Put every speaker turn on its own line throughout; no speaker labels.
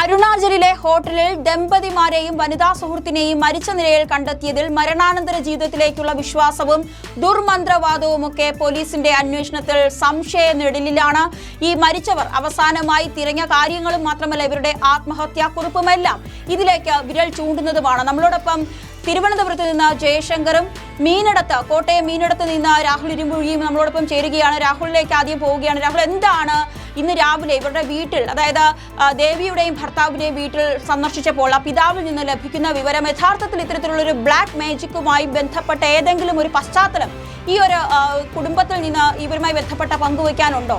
അരുണാചലിലെ ഹോട്ടലിൽ ദമ്പതിമാരെയും വനിതാ സുഹൃത്തിനെയും മരിച്ച നിലയിൽ കണ്ടെത്തിയതിൽ മരണാനന്തര ജീവിതത്തിലേക്കുള്ള വിശ്വാസവും ദുർമന്ത്രവാദവും ഒക്കെ പോലീസിന്റെ അന്വേഷണത്തിൽ സംശയ നെടിലാണ് ഈ മരിച്ചവർ അവസാനമായി തിരഞ്ഞ കാര്യങ്ങളും മാത്രമല്ല ഇവരുടെ ആത്മഹത്യാക്കുറിപ്പുമെല്ലാം ഇതിലേക്ക് വിരൽ ചൂണ്ടുന്നതുമാണ്. നമ്മളോടൊപ്പം തിരുവനന്തപുരത്ത് നിന്ന് ജയശങ്കറും മീനടത്ത് കോട്ടയം മീനടത്ത് നിന്ന് രാഹുൽ ഇരുമ്പുഴിയും നമ്മളോടൊപ്പം ചേരുകയാണ്. രാഹുലിലേക്ക് ആദ്യം പോവുകയാണ്. രാഹുൽ എന്താണ് ഇന്ന് രാവിലെ ഇവരുടെ വീട്ടിൽ അതായത് ദേവിയുടെയും ഭർത്താവിന്റെയും വീട്ടിൽ സന്ദർശിച്ചപ്പോൾ ആ പിതാവിൽ നിന്ന് ലഭിക്കുന്ന വിവരം യഥാർത്ഥത്തിൽ ഇത്തരത്തിലുള്ള ഒരു ബ്ലാക്ക് മാജിക്കുമായി ബന്ധപ്പെട്ട ഏതെങ്കിലും ഒരു പശ്ചാത്തലം ഈ ഒരു കുടുംബത്തിൽ നിന്ന് ഇവരുമായി ബന്ധപ്പെട്ട പങ്കുവയ്ക്കാനുണ്ടോ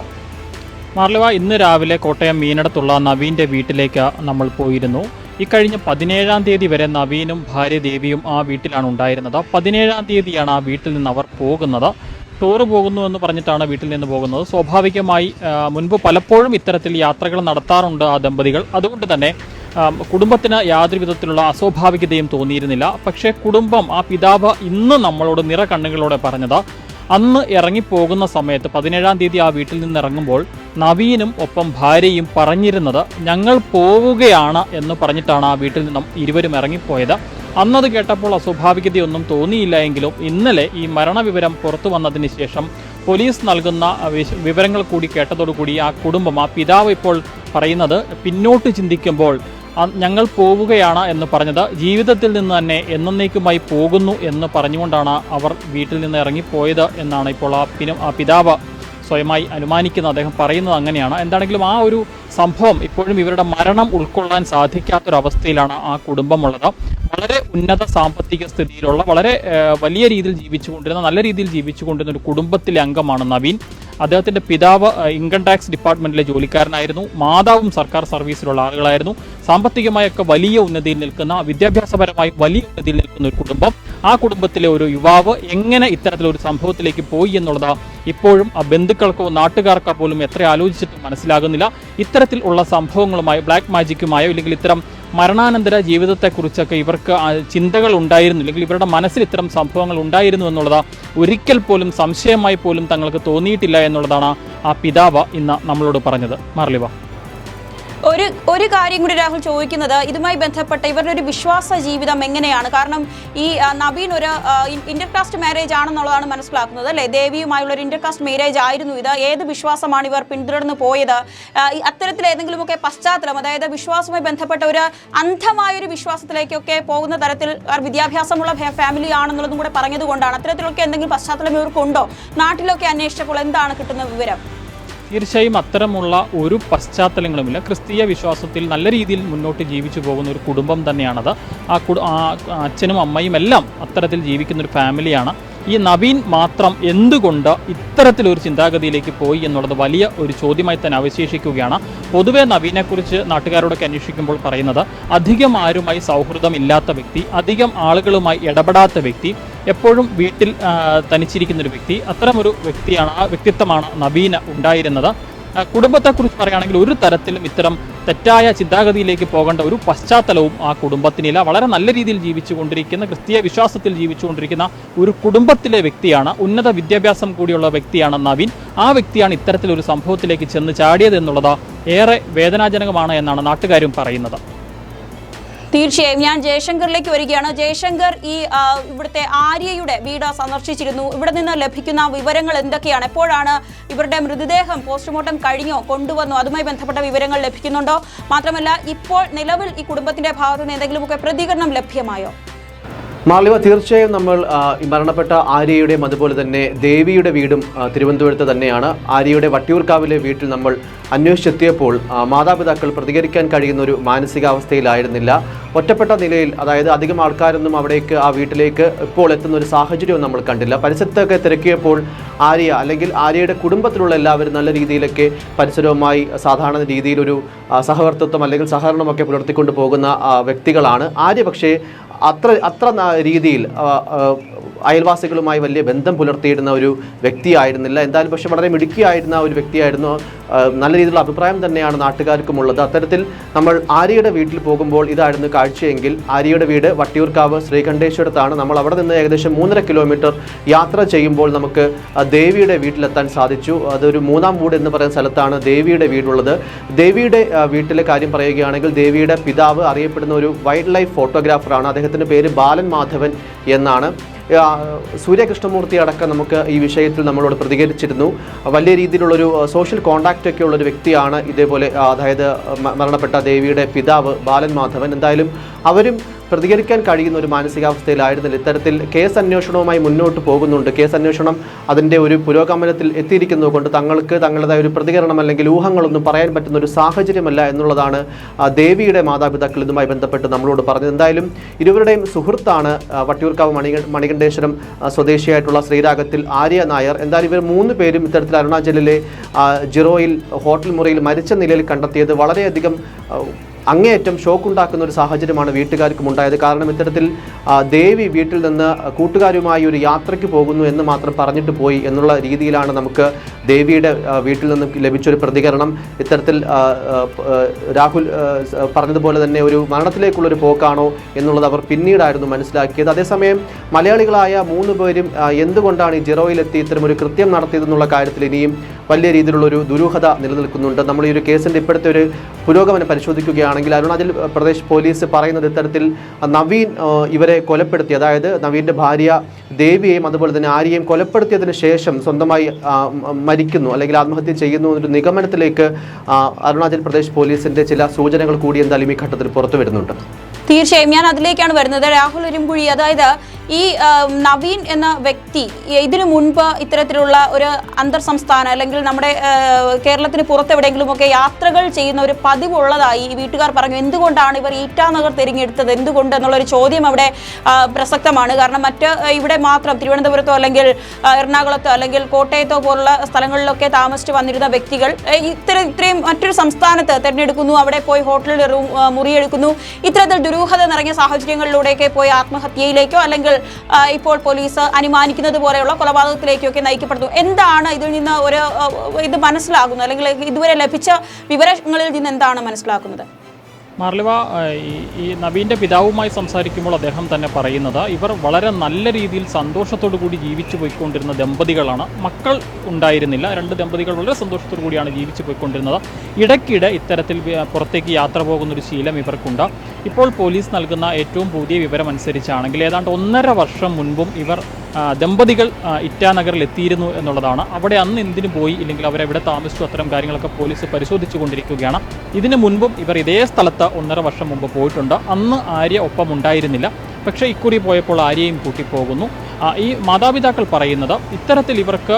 മാർലവ ഇന്ന് രാവിലെ കോട്ടയം മീനടത്തുള്ള നവീന്റെ വീട്ടിലേക്ക് നമ്മൾ പോയിരുന്നു. ഇക്കഴിഞ്ഞ പതിനേഴാം തീയതി വരെ നവീനും ഭാര്യ ദേവിയും ആ വീട്ടിലാണ് ഉണ്ടായിരുന്നത്. പതിനേഴാം തീയതിയാണ് ആ വീട്ടിൽ നിന്ന് അവർ പോകുന്നത്. ടൂറ് പോകുന്നു എന്ന് പറഞ്ഞിട്ടാണ് വീട്ടിൽ നിന്ന് പോകുന്നത്. സ്വാഭാവികമായി മുൻപ് പലപ്പോഴും ഇത്തരത്തിൽ യാത്രകൾ നടത്താറുണ്ട് ആ ദമ്പതികൾ. അതുകൊണ്ട് തന്നെ കുടുംബത്തിന് യാതൊരു വിധത്തിലുള്ള അസ്വാഭാവികതയും തോന്നിയിരുന്നില്ല. പക്ഷേ കുടുംബം ആ പിതാവ് ഇന്ന് നമ്മളോട് നിറ കണ്ണുകളോടെ പറഞ്ഞത് അന്ന് ഇറങ്ങിപ്പോകുന്ന സമയത്ത് പതിനേഴാം തീയതി ആ വീട്ടിൽ നിന്ന് ഇറങ്ങുമ്പോൾ നവീനും ഒപ്പം ഭാര്യയും പറഞ്ഞിരുന്നത് ഞങ്ങൾ പോവുകയാണ് എന്ന് പറഞ്ഞിട്ടാണ് ആ വീട്ടിൽ നിന്നും ഇരുവരും ഇറങ്ങിപ്പോയത്. അന്നത് കേട്ടപ്പോൾ അസ്വാഭാവികതയൊന്നും തോന്നിയില്ല എങ്കിലും ഇന്നലെ ഈ മരണവിവരം പുറത്തു വന്നതിന് ശേഷം പോലീസ് നൽകുന്ന വിവരങ്ങൾ കൂടി കേട്ടതോടുകൂടി ആ കുടുംബം ആ പിതാവ് ഇപ്പോൾ പറയുന്നത് പിന്നോട്ട് ചിന്തിക്കുമ്പോൾ ഞങ്ങൾ പോവുകയാണ് എന്ന് പറഞ്ഞത് ജീവിതത്തിൽ നിന്ന് തന്നെ എന്നേക്കുമായി പോകുന്നു എന്ന് പറഞ്ഞുകൊണ്ടാണ് അവർ വീട്ടിൽ നിന്ന് ഇറങ്ങിപ്പോയത് എന്നാണ് ഇപ്പോൾ ആ പിതാവ് സ്വയമായി അനുമാനിക്കുന്ന അദ്ദേഹം പറയുന്നത് അങ്ങനെയാണ്. എന്താണെങ്കിലും ആ ഒരു സംഭവം ഇപ്പോഴും ഇവരുടെ മരണം ഉൾക്കൊള്ളാൻ സാധിക്കാത്തൊരവസ്ഥയിലാണ് ആ കുടുംബമുള്ളത്. വളരെ ഉന്നത സാമ്പത്തിക സ്ഥിതിയിലുള്ള വളരെ വലിയ രീതിയിൽ ജീവിച്ചുകൊണ്ടിരുന്ന നല്ല രീതിയിൽ ജീവിച്ചുകൊണ്ടിരുന്ന ഒരു കുടുംബത്തിലെ അംഗമാണ് നവീൻ. അദ്ദേഹത്തിന്റെ പിതാവ് ഇൻകം ടാക്സ് ഡിപ്പാർട്ട്മെന്റിലെ ജോലിക്കാരനായിരുന്നു. മാതാവും സർക്കാർ സർവീസിലുള്ള ആളുകളായിരുന്നു. സാമ്പത്തികമായൊക്കെ വലിയ ഉന്നതിയിൽ നിൽക്കുന്ന വിദ്യാഭ്യാസപരമായി വലിയ ഉന്നതിയിൽ നിൽക്കുന്ന ഒരു കുടുംബം ആ കുടുംബത്തിലെ ഒരു യുവാവ് എങ്ങനെ ഇത്തരത്തിലൊരു സംഭവത്തിലേക്ക് പോയി എന്നുള്ളത് ഇപ്പോഴും ആ ബന്ധുക്കൾക്കോ നാട്ടുകാർക്കോ പോലും എത്ര ആലോചിച്ചിട്ടും മനസ്സിലാകുന്നില്ല. ഇത്തരത്തിൽ ഉള്ള സംഭവങ്ങളുമായി ബ്ലാക്ക് മാജിക്കുമായോ അല്ലെങ്കിൽ ഇത്തരം മരണാനന്തര ജീവിതത്തെക്കുറിച്ചൊക്കെ ഇവർക്ക് ചിന്തകൾ ഉണ്ടായിരുന്നു അല്ലെങ്കിൽ ഇവരുടെ മനസ്സിൽ ഇത്തരം സംഭവങ്ങൾ ഉണ്ടായിരുന്നു എന്നുള്ളത് ഒരിക്കൽ പോലും സംശയമായി പോലും തങ്ങൾക്ക് തോന്നിയിട്ടില്ല എന്നുള്ളതാണ് ആ പിതാവ് ഇന്ന് നമ്മളോട് പറഞ്ഞത്. മാർലിവ.
ഒരു ഒരു കാര്യം കൂടി രാഹുൽ ചോദിക്കുന്നത് ഇതുമായി ബന്ധപ്പെട്ട ഇവരുടെ ഒരു വിശ്വാസ ജീവിതം എങ്ങനെയാണ്? കാരണം ഈ നബീൻ ഒരു ഇന്റർകാസ്റ്റ് മാരേജ് ആണെന്നുള്ളതാണ് മനസ്സിലാക്കുന്നത് അല്ലെ? ദേവിയുമായുള്ള ഒരു ഇന്റർകാസ്റ്റ് മാരേജ് ആയിരുന്നു ഇത്. ഏത് വിശ്വാസമാണ് ഇവർ പിന്തുടർന്ന് പോയത്? അത്തരത്തിൽ ഏതെങ്കിലുമൊക്കെ പശ്ചാത്തലം അതായത് വിശ്വാസവുമായി ബന്ധപ്പെട്ട ഒരു അന്ധമായ ഒരു വിശ്വാസത്തിലേക്കൊക്കെ പോകുന്ന തരത്തിൽ വിദ്യാഭ്യാസമുള്ള ഫാമിലി ആണെന്നുള്ളതും കൂടെ പറഞ്ഞതുകൊണ്ടാണ്. അത്തരത്തിലൊക്കെ എന്തെങ്കിലും പശ്ചാത്തലം ഇവർക്കുണ്ടോ? നാട്ടിലൊക്കെ അന്വേഷിച്ചപ്പോൾ എന്താണ് കിട്ടുന്ന വിവരം?
തീർച്ചയായും അത്തരമുള്ള ഒരു പശ്ചാത്തലങ്ങളുമില്ല. ക്രിസ്തീയ വിശ്വാസത്തിൽ നല്ല രീതിയിൽ മുന്നോട്ട് ജീവിച്ചു പോകുന്ന ഒരു കുടുംബം തന്നെയാണത്. ആ കുടു അച്ഛനും അമ്മയും എല്ലാം അത്തരത്തിൽ ജീവിക്കുന്ന ഒരു ഫാമിലിയാണ് ഈ നവീൻ മാത്രം എന്തുകൊണ്ട് ഇത്തരത്തിലൊരു ചിന്താഗതിയിലേക്ക് പോയി എന്നുള്ളത് വലിയ ഒരു ചോദ്യമായി തന്നെ അവശേഷിക്കുകയാണ്. പൊതുവെ നവീനെക്കുറിച്ച് നാട്ടുകാരോടൊക്കെ അന്വേഷിക്കുമ്പോൾ പറയുന്നത് അധികം ആരുമായി സൗഹൃദം ഇല്ലാത്ത വ്യക്തി അധികം ആളുകളുമായി ഇടപെടാത്ത വ്യക്തി എപ്പോഴും വീട്ടിൽ തനിച്ചിരിക്കുന്നൊരു വ്യക്തി അത്തരമൊരു വ്യക്തിയാണ് ആ വ്യക്തിത്വമാണ് നവീന ഉണ്ടായിരുന്നത്. കുടുംബത്തെക്കുറിച്ച് പറയുകയാണെങ്കിൽ ഒരു തരത്തിലും ഇത്തരം തെറ്റായ ചിന്താഗതിയിലേക്ക് പോകേണ്ട ഒരു പശ്ചാത്തലവും ആ കുടുംബത്തിനില്ല. വളരെ നല്ല രീതിയിൽ ജീവിച്ചുകൊണ്ടിരിക്കുന്ന ക്രിസ്തീയ വിശ്വാസത്തിൽ ജീവിച്ചുകൊണ്ടിരിക്കുന്ന ഒരു കുടുംബത്തിലെ വ്യക്തിയാണ് ഉന്നത വിദ്യാഭ്യാസം കൂടിയുള്ള വ്യക്തിയാണ് നവീൻ. ആ വ്യക്തിയാണ് ഇത്തരത്തിലൊരു സംഭവത്തിലേക്ക് ചെന്ന് ചാടിയത് എന്നുള്ളത് ഏറെ വേദനാജനകമാണ് എന്നാണ് നാട്ടുകാരും പറയുന്നത്.
തീർച്ചയായും. ഞാൻ ജയശങ്കറിലേക്ക് വരികയാണ്. ജയശങ്കർ ഈ ഇവിടുത്തെ ആര്യയുടെ വീട് സന്ദർശിച്ചിരുന്നു. ഇവിടെ നിന്ന് ലഭിക്കുന്ന വിവരങ്ങൾ എന്തൊക്കെയാണ്? എപ്പോഴാണ് ഇവരുടെ മൃതദേഹം പോസ്റ്റ്മോർട്ടം കഴിഞ്ഞോ കൊണ്ടുവന്നോ? അതുമായി ബന്ധപ്പെട്ട വിവരങ്ങൾ ലഭിക്കുന്നുണ്ടോ? മാത്രമല്ല ഇപ്പോൾ നിലവിൽ ഈ കുടുംബത്തിന്റെ ഭാഗത്ത് നിന്ന് എന്തെങ്കിലുമൊക്കെ പ്രതികരണം ലഭ്യമായോ?
മാളിവ തീർച്ചയായും നമ്മൾ മരണപ്പെട്ട ആര്യയുടെയും അതുപോലെ തന്നെ ദേവിയുടെ വീടും തിരുവനന്തപുരത്ത് തന്നെയാണ്. ആര്യയുടെ വട്ടിയൂർക്കാവിലെ വീട്ടിൽ നമ്മൾ അന്വേഷിച്ചെത്തിയപ്പോൾ മാതാപിതാക്കൾ പ്രതികരിക്കാൻ കഴിയുന്ന ഒരു മാനസികാവസ്ഥയിലായിരുന്നില്ല. ഒറ്റപ്പെട്ട നിലയിൽ അതായത് അധികം ആൾക്കാരൊന്നും അവിടേക്ക് ആ വീട്ടിലേക്ക് ഇപ്പോൾ എത്തുന്ന ഒരു സാഹചര്യവും നമ്മൾ കണ്ടില്ല. പരിസരത്തൊക്കെ തിരക്കിയപ്പോൾ ആര്യ അല്ലെങ്കിൽ ആര്യയുടെ കുടുംബത്തിലുള്ള എല്ലാവരും നല്ല രീതിയിലൊക്കെ പരിസരവുമായി സാധാരണ രീതിയിലൊരു സഹവർത്തത്വം അല്ലെങ്കിൽ സഹകരണമൊക്കെ പുലർത്തിക്കൊണ്ട് പോകുന്ന വ്യക്തികളാണ്. ആര്യ പക്ഷേ അത്ര അത്ര രീതിയിൽ അയൽവാസികളുമായി വലിയ ബന്ധം പുലർത്തിയിരുന്ന ഒരു വ്യക്തിയായിരുന്നില്ല. എന്തായാലും പക്ഷേ വളരെ മിടുക്കിയായിരുന്ന ഒരു വ്യക്തിയായിരുന്നു. നല്ല രീതിയിലുള്ള അഭിപ്രായം തന്നെയാണ് നാട്ടുകാർക്കുമുള്ളത്. അത്തരത്തിൽ നമ്മൾ ആര്യയുടെ വീട്ടിൽ പോകുമ്പോൾ ഇതായിരുന്നു കാഴ്ചയെങ്കിൽ ആര്യയുടെ വീട് വട്ടിയൂർക്കാവ് ശ്രീകണ്ഠേശ്വരത്താണ്. നമ്മൾ അവിടെ നിന്ന് ഏകദേശം മൂന്നര കിലോമീറ്റർ യാത്ര ചെയ്യുമ്പോൾ നമുക്ക് ദേവിയുടെ വീട്ടിലെത്താൻ സാധിച്ചു. അതൊരു മൂന്നാം മൂട് എന്ന് പറയുന്ന സ്ഥലത്താണ് ദേവിയുടെ വീടുള്ളത്. ദേവിയുടെ വീട്ടിലെ കാര്യം പറയുകയാണെങ്കിൽ ദേവിയുടെ പിതാവ് അറിയപ്പെടുന്ന ഒരു വൈൽഡ് ലൈഫ് ഫോട്ടോഗ്രാഫറാണ്. അദ്ദേഹത്തിന്റെ പേര് ബാലൻ മാധവൻ എന്നാണ്. സൂര്യകൃഷ്ണമൂർത്തി അടക്കം നമുക്ക് ഈ വിഷയത്തിൽ നമ്മളോട് പ്രതികരിച്ചിരുന്നു. വലിയ രീതിയിലുള്ളൊരു സോഷ്യൽ കോണ്ടാക്റ്റ് ഒക്കെ ഉള്ളൊരു വ്യക്തിയാണ് ഇതേപോലെ അതായത് മരണപ്പെട്ട ദേവിയുടെ പിതാവ് ബാലൻ മാധവൻ. എന്തായാലും അവരും പ്രതികരിക്കാൻ കഴിയുന്ന ഒരു മാനസികാവസ്ഥയിലായിരുന്നില്ല. ഇത്തരത്തിൽ കേസ് അന്വേഷണവുമായി മുന്നോട്ട് പോകുന്നുണ്ട്. കേസ് അന്വേഷണം അതിന്റെ ഒരു പുരോഗമനത്തിൽ എത്തിയിരിക്കുന്നത് കൊണ്ട് തങ്ങൾക്ക് തങ്ങളുടേതായ ഒരു പ്രതികരണം അല്ലെങ്കിൽ ഊഹങ്ങളൊന്നും പറയാൻ പറ്റുന്ന ഒരു സാഹചര്യമല്ല എന്നുള്ളതാണ് ദേവിയുടെ മാതാപിതാക്കൾ ഇതുമായി ബന്ധപ്പെട്ട് നമ്മളോട് പറഞ്ഞത്. എന്തായാലും ഇരുവരുടെയും സുഹൃത്താണ് വട്ടിയൂർക്കാവ് മണിക മണികണ്ഠേശ്വരം സ്വദേശിയായിട്ടുള്ള ശ്രീരാഗത്തിൽ ആര്യ നായർ. എന്തായാലും ഇവർ മൂന്ന് പേരും ഇത്തരത്തിൽ അരുണാചലിലെ ജിറോയിൽ ഹോട്ടൽ മുറിയിൽ മരിച്ച നിലയിൽ കണ്ടെത്തിയത് വളരെയധികം അങ്ങേയറ്റം ഷോക്കുണ്ടാക്കുന്ന ഒരു സാഹചര്യമാണ് വീട്ടുകാർക്കും ഉണ്ടായത്. കാരണം ഇത്തരത്തിൽ ദേവി വീട്ടിൽ നിന്ന് കൂട്ടുകാരുമായി ഒരു യാത്രയ്ക്ക് പോകുന്നു എന്ന് മാത്രം പറഞ്ഞിട്ട് പോയി എന്നുള്ള രീതിയിലാണ് നമുക്ക് ദേവിയുടെ വീട്ടിൽ നിന്നും ലഭിച്ചൊരു പ്രതികരണം. ഇത്തരത്തിൽ രാഹുൽ പറഞ്ഞതുപോലെ തന്നെ ഒരു മരണത്തിലേക്കുള്ളൊരു പോക്കാണോ എന്നുള്ളത് അവർ പിന്നീടായിരുന്നു മനസ്സിലാക്കിയത്. അതേസമയം മലയാളികളായ മൂന്ന് പേരും എന്തുകൊണ്ടാണ് ഈ ജിറോയിലെത്തി ഇത്തരമൊരു കൃത്യം നടത്തിയതെന്നുള്ള കാര്യത്തിൽ ഇനിയും വലിയ രീതിയിലുള്ളൊരു ദുരൂഹത നിലനിൽക്കുന്നുണ്ട്. നമ്മൾ ഈ ഒരു കേസിന്റെ ഇപ്പോഴത്തെ ഒരു പുരോഗമനം പരിശോധിക്കുകയാണെങ്കിൽ അരുണാചൽ പ്രദേശ് പോലീസ് പറയുന്നത് ഇത്തരത്തിൽ നവീൻ ഇവരെ കൊലപ്പെടുത്തി. അതായത് നവീന്റെ ഭാര്യ ദേവിയെയും അതുപോലെ തന്നെ ആര്യയും കൊലപ്പെടുത്തിയതിന് ശേഷം സ്വന്തമായി മരിക്കുന്നു അല്ലെങ്കിൽ ആത്മഹത്യ ചെയ്യുന്നു എന്നൊരു നിഗമനത്തിലേക്ക് അരുണാചൽ പ്രദേശ് പോലീസിന്റെ ചില സൂചനകൾ കൂടി എന്തായാലും ഈ ഘട്ടത്തിൽ പുറത്തു വരുന്നുണ്ട്.
തീർച്ചയായും. ഞാൻ അതിലേക്കാണ് വരുന്നത്. രാഹുൽ ഒരുമ്പുഴി അതായത് ഈ നവീൻ എന്ന വ്യക്തി ഇതിനു മുൻപ് ഇത്തരത്തിലുള്ള ഒരു അന്തർ സംസ്ഥാന അല്ലെങ്കിൽ നമ്മുടെ കേരളത്തിന് പുറത്തെവിടെയെങ്കിലുമൊക്കെ യാത്രകൾ ചെയ്യുന്ന ഒരു പതിവുള്ളതായി വീട്ടുകാർ പറഞ്ഞു. എന്തുകൊണ്ടാണ് ഇവർ ഈറ്റാനഗർ തിരഞ്ഞെടുത്തത്? എന്തുകൊണ്ട് എന്നുള്ളൊരു ചോദ്യം അവിടെ പ്രസക്തമാണ്. കാരണം മറ്റ് ഇവിടെ മാത്രം തിരുവനന്തപുരത്തോ അല്ലെങ്കിൽ എറണാകുളത്തോ അല്ലെങ്കിൽ കോട്ടയത്തോ പോലുള്ള സ്ഥലങ്ങളിലൊക്കെ താമസിച്ച് വന്നിരുന്ന വ്യക്തികൾ ഇത്ര ഇത്രയും മറ്റൊരു സംസ്ഥാനത്ത് തിരഞ്ഞെടുക്കുന്നു. അവിടെ പോയി ഹോട്ടലിൽ മുറിയെടുക്കുന്നു. ഇത്തരത്തിൽ ദുരൂഹത നിറഞ്ഞ സാഹചര്യങ്ങളിലൂടെയൊക്കെ പോയി ആത്മഹത്യയിലേക്കോ അല്ലെങ്കിൽ ഇപ്പോൾ പോലീസ് അനുമാനിക്കുന്നത് പോലെയുള്ള കൊലപാതകത്തിലേക്കൊക്കെ നയിക്കപ്പെടുന്നു. എന്താണ് ഇതിൽ നിന്ന് ഒരു ഇത് മനസ്സിലാകുന്നത്? അല്ലെങ്കിൽ ഇതുവരെ ലഭിച്ച വിവരങ്ങളിൽ നിന്ന് എന്താണ് മനസ്സിലാക്കുന്നത്?
മാർലിവ ഈ നവീന്റെ പിതാവുമായി സംസാരിക്കുമ്പോൾ അദ്ദേഹം തന്നെ പറയുന്നത് ഇവർ വളരെ നല്ല രീതിയിൽ സന്തോഷത്തോടു കൂടി ജീവിച്ചു പോയിക്കൊണ്ടിരുന്ന ദമ്പതികളാണ്. മക്കൾ ഉണ്ടായിരുന്നില്ല. രണ്ട് ദമ്പതികൾ വളരെ സന്തോഷത്തോടു കൂടിയാണ് ജീവിച്ചു പോയിക്കൊണ്ടിരുന്നത്. ഇടയ്ക്കിടെ ഇത്തരത്തിൽ പുറത്തേക്ക് യാത്ര പോകുന്നൊരു ശീലം ഇവർക്കുണ്ട്. ഇപ്പോൾ പോലീസ് നൽകുന്ന ഏറ്റവും പുതിയ വിവരം അനുസരിച്ചാണെങ്കിൽ ഏതാണ്ട് ഒന്നര വർഷം മുൻപും ഇവർ ദമ്പതികൾ ഇറ്റാനഗറിൽ എത്തിയിരുന്നു എന്നുള്ളതാണ്. അവിടെ അന്ന് എന്തിനു പോയി? ഇല്ലെങ്കിൽ അവരെവിടെ താമസിച്ചു? അത്തരം കാര്യങ്ങളൊക്കെ പോലീസ് പരിശോധിച്ചു കൊണ്ടിരിക്കുകയാണ്. ഇതിനു മുൻപും ഇവർ ഇതേ സ്ഥലത്ത് ഒന്നര വർഷം മുമ്പ് പോയിട്ടുണ്ട്. അന്ന് ആര്യ ഒപ്പം ഉണ്ടായിരുന്നില്ല. പക്ഷേ ഇക്കുറി പോയപ്പോൾ ആര്യയും കൂട്ടിപ്പോകുന്നു ഈ മാതാപിതാക്കൾ പറയുന്നത് ഇത്തരത്തിൽ ഇവർക്ക്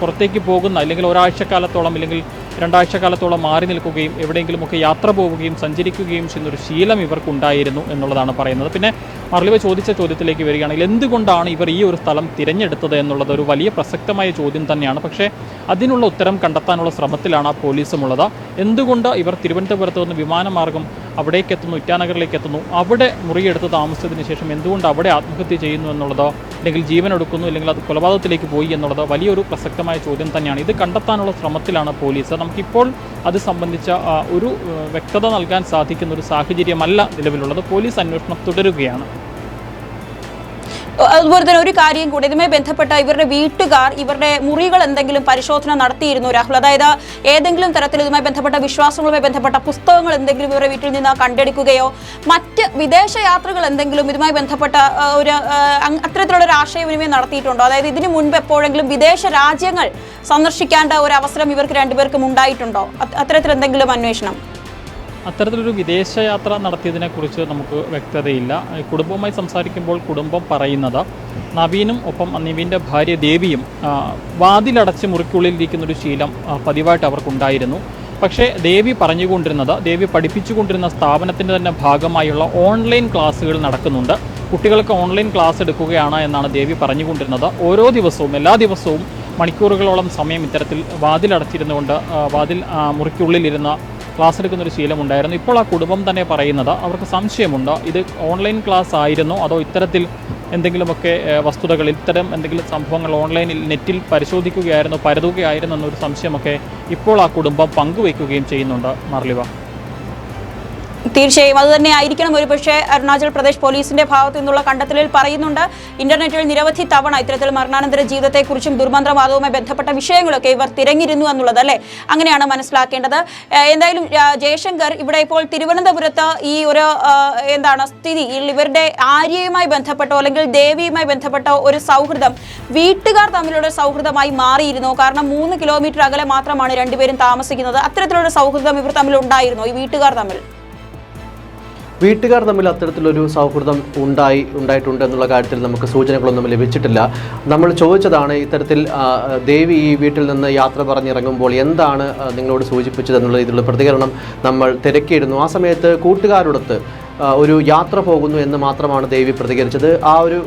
പുറത്തേക്ക് പോകുന്ന അല്ലെങ്കിൽ ഒരാഴ്ചക്കാലത്തോളം അല്ലെങ്കിൽ രണ്ടാഴ്ച കാലത്തോളം മാറി നിൽക്കുകയും എവിടെയെങ്കിലുമൊക്കെ യാത്ര പോവുകയും സഞ്ചരിക്കുകയും ചെയ്യുന്നൊരു ശീലം ഇവർക്കുണ്ടായിരുന്നു എന്നുള്ളതാണ് പറയുന്നത്. പിന്നെ മർലിവ ചോദിച്ച ചോദ്യത്തിലേക്ക് വരികയാണെങ്കിൽ എന്തുകൊണ്ടാണ് ഇവർ ഈ ഒരു സ്ഥലം തിരഞ്ഞെടുത്തത് എന്നുള്ളത് ഒരു വലിയ പ്രസക്തമായ ചോദ്യം തന്നെയാണ്. പക്ഷേ അതിനുള്ള ഉത്തരം കണ്ടെത്താനുള്ള ശ്രമത്തിലാണ് ആ പോലീസുമുള്ളത് എന്തുകൊണ്ട് ഇവർ തിരുവനന്തപുരത്ത് നിന്ന് വിമാനമാർഗം അവിടേക്ക് എത്തുന്നു ഇറ്റാനഗറിലേക്ക് എത്തുന്നു. അവിടെ മുറിയെടുത്ത് താമസിച്ചതിന് ശേഷം എന്തുകൊണ്ട് അവിടെ ആത്മഹത്യ ചെയ്യുന്നു എന്നുള്ളതോ അല്ലെങ്കിൽ ജീവൻ എടുക്കുന്നു അല്ലെങ്കിൽ അത് കൊലപാതകത്തിലേക്ക് പോയി എന്നുള്ളതോ വലിയൊരു പ്രസക്തമായ ചോദ്യം തന്നെയാണ്. ഇത് കണ്ടെത്താനുള്ള ശ്രമത്തിലാണ് പോലീസ്. നമുക്കിപ്പോൾ അത് സംബന്ധിച്ച ഒരു വ്യക്തത നൽകാൻ സാധിക്കുന്ന ഒരു സാഹചര്യമല്ല നിലവിലുള്ളത്. പോലീസ് അന്വേഷണം തുടരുകയാണ്.
അതുപോലെ തന്നെ ഒരു കാര്യം കൂടി ഇതുമായി ബന്ധപ്പെട്ട ഇവരുടെ വീട്ടുകാർ ഇവരുടെ മുറികൾ എന്തെങ്കിലും പരിശോധന നടത്തിയിരുന്നു രാഹുൽ. അതായത് ഏതെങ്കിലും തരത്തിൽ ഇതുമായി ബന്ധപ്പെട്ട വിശ്വാസങ്ങളുമായി ബന്ധപ്പെട്ട പുസ്തകങ്ങൾ എന്തെങ്കിലും ഇവരുടെ വീട്ടിൽ നിന്ന് കണ്ടെടുക്കുകയോ മറ്റ് വിദേശ യാത്രകൾ എന്തെങ്കിലും ഇതുമായി ബന്ധപ്പെട്ട ഒരു അത്തരത്തിലുള്ള ഒരു ആശയവിനിമയം നടത്തിയിട്ടുണ്ടോ? അതായത് ഇതിനു മുൻപ് എപ്പോഴെങ്കിലും വിദേശ രാജ്യങ്ങൾ സന്ദർശിക്കേണ്ട ഒരു അവസരം ഇവർക്ക് രണ്ടുപേർക്കും ഉണ്ടായിട്ടുണ്ടോ? അത്- അത്തരത്തിൽ എന്തെങ്കിലും അന്വേഷണം?
അത്തരത്തിലൊരു വിദേശയാത്ര നടത്തിയതിനെക്കുറിച്ച് നമുക്ക് വ്യക്തതയില്ല. കുടുംബവുമായി സംസാരിക്കുമ്പോൾ കുടുംബം പറയുന്നത് നവീനും ഒപ്പം നവീന്റെ ഭാര്യ ദേവിയും വാതിലടച്ച് മുറിക്കുള്ളിലിരിക്കുന്നൊരു ശീലം പതിവായിട്ട് അവർക്കുണ്ടായിരുന്നു. പക്ഷേ ദേവി പറഞ്ഞുകൊണ്ടിരുന്നത് ദേവി പഠിപ്പിച്ചുകൊണ്ടിരുന്ന സ്ഥാപനത്തിന്റെ തന്നെ ഭാഗമായുള്ള ഓൺലൈൻ ക്ലാസ്സുകൾ നടക്കുന്നുണ്ട്. കുട്ടികൾക്ക് ഓൺലൈൻ ക്ലാസ് എടുക്കുകയാണ് എന്നാണ് ദേവി പറഞ്ഞുകൊണ്ടിരുന്നത്. ഓരോ ദിവസവും എല്ലാ ദിവസവും മണിക്കൂറുകളോളം സമയം ഇത്തരത്തിൽ വാതിലടച്ചിരുന്നുകൊണ്ട് വാതിൽ മുറിക്കുള്ളിലിരുന്ന ക്ലാസ് എടുക്കുന്ന ഒരു ശീലമുണ്ടായിരുന്നു. ഇപ്പോൾ ആ കുടുംബം തന്നെ പറയുന്നത് അവർക്ക് സംശയമുണ്ട്? ഇത് ഓൺലൈൻ ക്ലാസ് ആയിരുന്നോ? അതോ ഇത്തരത്തിൽ എന്തെങ്കിലുമൊക്കെ വസ്തുതകൾ ഇത്തരം എന്തെങ്കിലും സംഭവങ്ങൾ ഓൺലൈനിൽ നെറ്റിൽ പരിശോധിക്കുകയായിരുന്നു പരതുകയായിരുന്നു എന്നൊരു സംശയമൊക്കെ ഇപ്പോൾ ആ കുടുംബം പങ്കുവയ്ക്കുകയും ചെയ്യുന്നുണ്ട് മാർലിവ.
തീർച്ചയായും അത് തന്നെ ആയിരിക്കണം ഒരു പക്ഷേ അരുണാചൽ പ്രദേശ് പോലീസിന്റെ ഭാഗത്തു നിന്നുള്ള കണ്ടെത്തലിൽ പറയുന്നുണ്ട്. ഇന്റർനെറ്റിൽ നിരവധി തവണ ഇത്തരത്തിൽ മരണാനന്തര ജീവിതത്തെക്കുറിച്ചും ദുർമന്ത്രവാദവുമായി ബന്ധപ്പെട്ട വിഷയങ്ങളൊക്കെ ഇവർ തിരഞ്ഞിരുന്നു എന്നുള്ളത് അല്ലേ അങ്ങനെയാണ് മനസ്സിലാക്കേണ്ടത്. എന്തായാലും ജയശങ്കർ ഇവിടെ ഇപ്പോൾ തിരുവനന്തപുരത്ത് ഈ ഒരു എന്താണ് സ്ഥിതി? ഈ ഇവരുടെ ആര്യയുമായി ബന്ധപ്പെട്ടോ അല്ലെങ്കിൽ ദേവിയുമായി ബന്ധപ്പെട്ടോ ഒരു സൗഹൃദം വീട്ടുകാർ തമ്മിലുള്ള സൗഹൃദമായി മാറിയിരുന്നു. കാരണം മൂന്ന് കിലോമീറ്റർ അകലെ മാത്രമാണ് രണ്ടുപേരും താമസിക്കുന്നത്. അത്തരത്തിലുള്ള സൗഹൃദം ഇവർ തമ്മിൽ ഉണ്ടായിരുന്നോ ഈ വീട്ടുകാർ തമ്മിൽ.
വീട്ടുകാർ തമ്മിൽ അത്തരത്തിലൊരു സൗഹൃദം ഉണ്ടായി ഉണ്ടായിട്ടുണ്ട് എന്നുള്ള കാര്യത്തിൽ നമുക്ക് സൂചനകളൊന്നും ലഭിച്ചിട്ടില്ല. നമ്മൾ ചോദിച്ചതാണ് ഇത്തരത്തിൽ ദേവി ഈ വീട്ടിൽ നിന്ന് യാത്ര പറഞ്ഞിറങ്ങുമ്പോൾ എന്താണ് നിങ്ങളോട് സൂചിപ്പിച്ചത് എന്നുള്ള രീതിയിലുള്ള പ്രതികരണം നമ്മൾ തിരക്കിയിരുന്നു. ആ സമയത്ത് കൂട്ടുകാരോടൊത്ത് ഒരു യാത്ര പോകുന്നു എന്ന് മാത്രമാണ് ദേവി പ്രതികരിച്ചത്. ആ ഒരു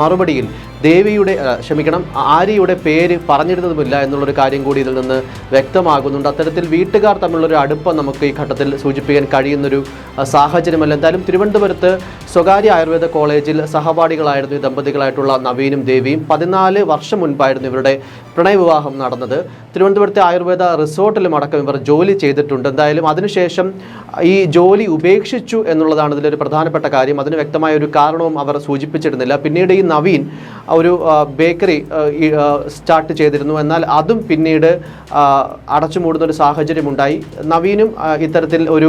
മറുപടിയിൽ ദേവിയുടെ ക്ഷമിക്കണം ആര്യയുടെ പേര് പറഞ്ഞിരുന്നതുമില്ല എന്നുള്ളൊരു കാര്യം കൂടി ഇതിൽ നിന്ന് വ്യക്തമാകുന്നുണ്ട്. അത്തരത്തിൽ വീട്ടുകാർ തമ്മിലുള്ളൊരു അടുപ്പം നമുക്ക് ഈ ഘട്ടത്തിൽ സൂചിപ്പിക്കാൻ കഴിയുന്നൊരു സാഹചര്യമല്ല. എന്തായാലും തിരുവനന്തപുരത്ത് സ്വകാര്യ ആയുർവേദ കോളേജിൽ സഹപാഠികളായിരുന്നു ഈ ദമ്പതികളായിട്ടുള്ള നവീനും ദേവിയും. പതിനാല് വർഷം മുൻപായിരുന്നു ഇവരുടെ പ്രണയവിവാഹം നടന്നത്. തിരുവനന്തപുരത്തെ ആയുർവേദ റിസോർട്ടിലും അടക്കം ഇവർ ജോലി ചെയ്തിട്ടുണ്ട്. എന്തായാലും അതിനുശേഷം ഈ ജോലി ഉപേക്ഷിച്ചു എന്നുള്ളതാണ് ഇതിലൊരു പ്രധാനപ്പെട്ട കാര്യം. അതിന് വ്യക്തമായ ഒരു കാരണവും അവർ സൂചിപ്പിച്ചിരുന്നില്ല. പിന്നീട് ഈ നവീൻ ഒരു ബേക്കറി സ്റ്റാർട്ട് ചെയ്തിരുന്നു. എന്നാൽ അതും പിന്നീട് അടച്ചു അടച്ചുമൂടുന്ന ഒരു സാഹചര്യമുണ്ടായി. നവീനും ഇത്തരത്തിൽ ഒരു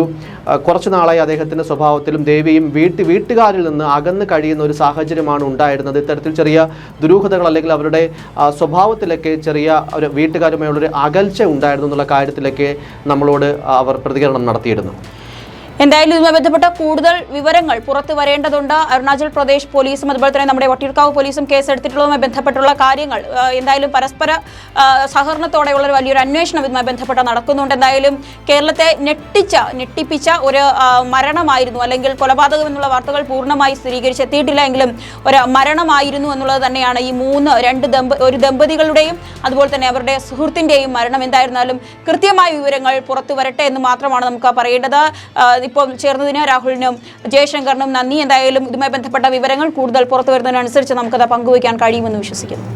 കുറച്ചു നാളായി അദ്ദേഹത്തിന്റെ സ്വഭാവത്തിലും ദേവിയും വീട്ട് വീട്ടുകാരിൽ നിന്ന് അകന്ന് കഴിയുന്ന ഒരു സാഹചര്യമാണ് ഉണ്ടായിരുന്നത്. ഇത്തരത്തിൽ ചെറിയ ദുരൂഹതകൾ അല്ലെങ്കിൽ അവരുടെ സ്വഭാവത്തിലൊക്കെ ചെറിയ ഒരു വീട്ടുകാരുമായുള്ളൊരു അകൽച്ച ഉണ്ടായിരുന്നു എന്നുള്ള കാര്യത്തിലൊക്കെ നമ്മളോട് അവർ പ്രതികരണം നടത്തിയിരുന്നു.
എന്തായാലും ഇതുമായി ബന്ധപ്പെട്ട കൂടുതൽ വിവരങ്ങൾ പുറത്തു വരേണ്ടതുണ്ട്. അരുണാചൽ പ്രദേശ് പോലീസും അതുപോലെ തന്നെ നമ്മുടെ വട്ടിയൂർക്കാവ് പോലീസും കേസെടുത്തിട്ടുള്ളതുമായി ബന്ധപ്പെട്ടുള്ള കാര്യങ്ങൾ എന്തായാലും പരസ്പര സഹകരണത്തോടെയുള്ള ഒരു വലിയൊരു അന്വേഷണം ഇതുമായി ബന്ധപ്പെട്ട് നടക്കുന്നുണ്ട്. എന്തായാലും കേരളത്തെ ഞെട്ടിച്ച ഞെട്ടിപ്പിച്ച ഒരു മരണമായിരുന്നു അല്ലെങ്കിൽ കൊലപാതകം എന്നുള്ള വാർത്തകൾ പൂർണമായി സ്ഥിരീകരിച്ചെത്തിയിട്ടില്ല എങ്കിലും ഒരു മരണമായിരുന്നു എന്നുള്ളത് തന്നെയാണ് ഈ മൂന്ന് രണ്ട് ദമ്പ ഒരു ദമ്പതികളുടെയും അതുപോലെ തന്നെ അവരുടെ സുഹൃത്തിന്റെയും മരണം. എന്തായിരുന്നാലും കൃത്യമായ വിവരങ്ങൾ പുറത്തു വരട്ടെ എന്ന് മാത്രമാണ് നമുക്ക് പറയേണ്ടത്. ഇപ്പോൾ ചേർന്നതിന് രാഹുലിനും ജയശങ്കറിനും നന്ദി. എന്തായാലും ഇതുമായി ബന്ധപ്പെട്ട വിവരങ്ങൾ കൂടുതൽ പുറത്തു വരുന്നതിനനുസരിച്ച് നമുക്കത് പങ്കുവയ്ക്കാൻ കഴിയുമെന്ന് വിശ്വസിക്കുന്നു.